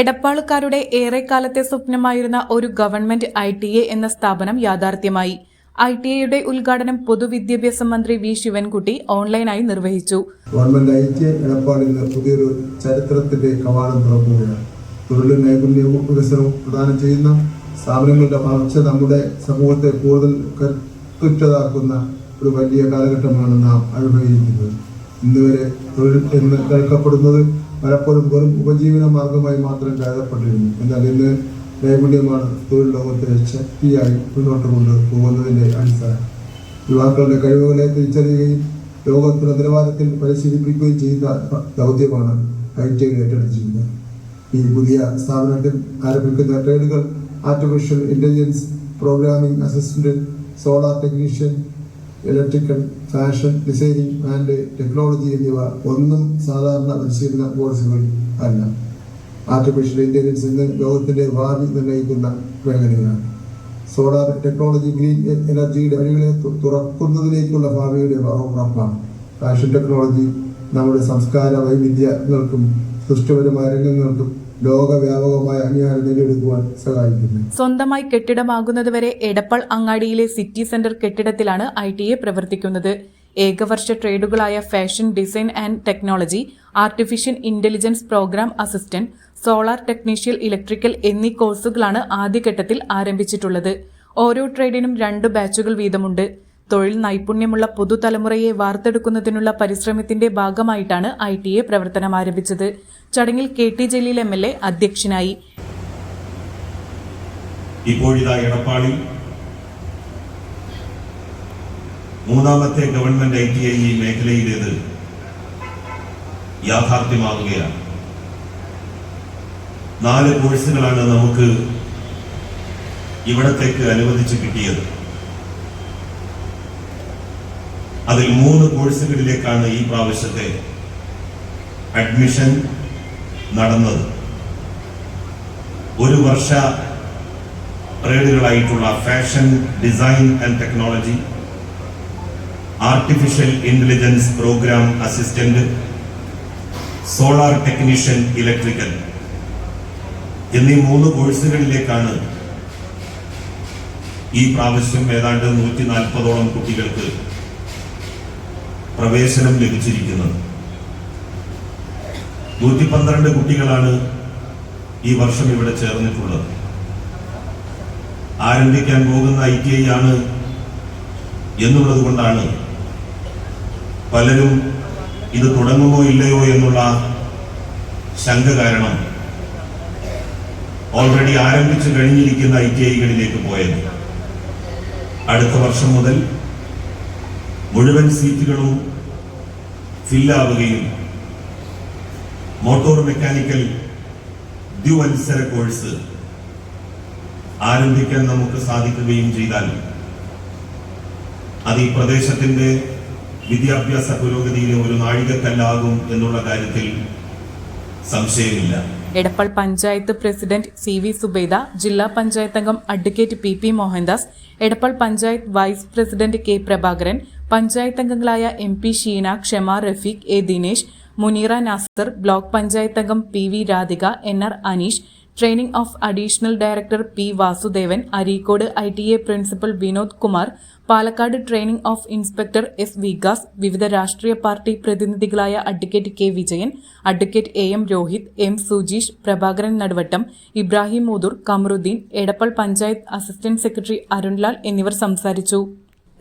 എടപ്പാളുകാരുടെ ഏറെക്കാലത്തെ സ്വപ്നമായിരുന്ന ഒരു ഗവൺമെന്റ് ഐ ടി എ എന്ന സ്ഥാപനം യാഥാർത്ഥ്യമായി. ഐ ടി എയുടെ ഉദ്ഘാടനം പൊതുവിദ്യാഭ്യാസ മന്ത്രി വി ശിവൻകുട്ടി ഓൺലൈനായി നിർവഹിച്ചു. ഗവൺമെന്റ് ഐക്യ എടപ്പാളിൽ നിന്ന് പുതിയൊരു ചരിത്രത്തിന്റെ കവാടം തുറക്കുകയാണ്. തൊഴിലും നൈപുണ്യവും വികസനവും പ്രദാനം ചെയ്യുന്ന സ്ഥാപനങ്ങളുടെ വളർച്ച നമ്മുടെ സമൂഹത്തെ കൂടുതൽ കരുത്തുറ്റതാക്കുന്ന ഒരു വലിയ കാലഘട്ടമാണ് നാം അനുഭവിക്കുന്നത് ഇന്നുവരെ തൊഴിൽ എന്ന് കേൾക്കപ്പെടുന്നത് പലപ്പോഴും വെറും ഉപജീവന മാർഗമായി മാത്രം കരുതപ്പെട്ടിരുന്നു. എന്നാൽ ഇന്ന് നൈപുണ്യമാണ് തൊഴിൽ ലോകത്തെ ശക്തിയായി മുന്നോട്ട് കൊണ്ട് പോകുന്നതിന്റെ അടിസ്ഥാനം. യുവാക്കളുടെ കഴിവുകളെ തിരിച്ചറിയുകയും ലോകോത്തര നിലവാരത്തിൽ പരിശീലിപ്പിക്കുകയും ചെയ്യുന്ന ദൗത്യമാണ് ടി ഏറ്റെടുത്തിരിക്കുന്നത്. ഈ പുതിയ സ്ഥാപനത്തിൽ ആരംഭിക്കുന്ന ട്രേഡുകൾ artificial intelligence programming assistant solar technician electrical fashion designing and technology എന്നിവ ഒന്നും സാധാരണ പരിശീലന കോഴ്സുകൾ അല്ല. ആർട്ടിഫിഷ്യൽ ഇന്റലിജൻസ് ഇന്ന് ലോകത്തിന്റെ ഭാവി നിർണയിക്കുന്ന മേഖലയാണ് സോളാർ ടെക്നോളജി ഗ്രീൻ എനർജിയുടെ വഴികളെ തുറക്കുന്നതിലേക്കുള്ള ഭാവിയുടെ ഉറപ്പാണ്. ഫാഷൻ ടെക്നോളജി നമ്മുടെ സംസ്കാര വൈവിധ്യങ്ങൾക്കും സൃഷ്ടിപരമായ രംഗങ്ങൾക്കും ലോകവ്യാപകമായ അംഗീകാരം നേടിയെടുക്കുവാൻ സ്വന്തമായി കെട്ടിടമാകുന്നതുവരെ എടപ്പൾ അങ്ങാടിയിലെ സിറ്റി സെന്റർ കെട്ടിടത്തിലാണ് ഐ ടി എ പ്രവർത്തിക്കുന്നത്. ഏകവർഷ ട്രേഡുകളായ fashion design and technology artificial intelligence program assistant solar technician electrical എന്നീ കോഴ്സുകളാണ് ആദ്യഘട്ടത്തിൽ ആരംഭിച്ചിട്ടുള്ളത്. ഓരോ ട്രേഡിനും രണ്ട് ബാച്ചുകൾ വീതമുണ്ട്. തൊഴിൽ നൈപുണ്യമുള്ള പുതുതലമുറയെ വാർത്തെടുക്കുന്നതിനുള്ള പരിശ്രമത്തിന്റെ ഭാഗമായിട്ടാണ് ഐ ടി എ പ്രവർത്തനം ആരംഭിച്ചത്. ചടങ്ങിൽ K T Jaleel M L A അധ്യക്ഷനായി. ഇപ്പോഴിതാ എടപ്പാളിൽ മൂന്നാമത്തെ ഗവൺമെന്റ് ഐ ടി ഐ ഈ മേഖലയിലേത് യാഥാർത്ഥ്യമാവുകയാണ്. നാല് കോഴ്സുകളാണ് നമുക്ക് ഇവിടത്തേക്ക് അനുവദിച്ച് കിട്ടിയത്. അതിൽ മൂന്ന് കോഴ്സുകളിലേക്കാണ് ഈ പ്രാവശ്യത്തെ അഡ്മിഷൻ നടന്നത്. ഒരു വർഷ ട്രേഡുകളായിട്ടുള്ള fashion design and technology artificial intelligence program assistant solar technician electrical എന്നീ മൂന്ന് കോഴ്സുകളിലേക്കാണ് ഈ പ്രാവശ്യം ഏതാണ്ട് നൂറ്റി നാൽപ്പതോളം കുട്ടികൾക്ക് പ്രവേശനം ലഭിച്ചിരിക്കുന്നത്. നൂറ്റി പന്ത്രണ്ട് കുട്ടികളാണ് ഈ വർഷം ഇവിടെ ചേർന്നിട്ടുള്ളത്. ആരംഭിക്കാൻ പോകുന്ന ഐ ടി ഐ ആണ് എന്നുള്ളത് കൊണ്ടാണ് പലരും ഇത് തുടങ്ങുമോ ഇല്ലയോ എന്നുള്ള ശങ്ക കാരണം ഓൾറെഡി ആരംഭിച്ചു കഴിഞ്ഞിരിക്കുന്ന ഐ ടി ഐകളിലേക്ക് പോയത്. അടുത്ത വർഷം മുതൽ മുഴുവൻ സീറ്റുകളും ഫില്ലാവുകയും മോട്ടോർ മെക്കാനിക്കൽ ദ്വിവത്സര കോഴ്സ് ആരംഭിക്കാൻ നമുക്ക് സാധിക്കുകയും ചെയ്താൽ അത് ഈ പ്രദേശത്തിന്റെ വിദ്യാഭ്യാസ പുരോഗതിയിലെ ഒരു നാഴികക്കല്ലാകും എന്നുള്ള കാര്യത്തിൽ സംശയമില്ല. Edappal panchayat president C V Zubaida ജില്ലാ പഞ്ചായത്ത് അംഗം advocate P P Mohandas Edappal panchayat vice president K Prabhakaran panchayat അംഗങ്ങളായ M P Sheena Kshama Rafeeq A Dinesh Muneera Nasar block panchayat അംഗം P V Radhika N R Aneesh training of additional director P Vasudevan Areekode I T A principal Vinod Kumar Palakkad training of inspector S Vikas വിവിധ രാഷ്ട്രീയ party പ്രതിനിധികളായ advocate K Vijayan advocate A M Rohith M Sujeesh Prabhakaran Naduvattam Ibrahim Moodur Kamaruddin Edappal panchayat assistant secretary Arunlal എന്നിവർ സംസാരിച്ചു.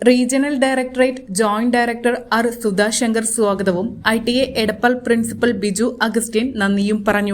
Regional directorate joint director R Sudhashankar സ്വാഗതവും I T A Edappal principal Biju Augustine നന്ദിയും പറഞ്ഞു.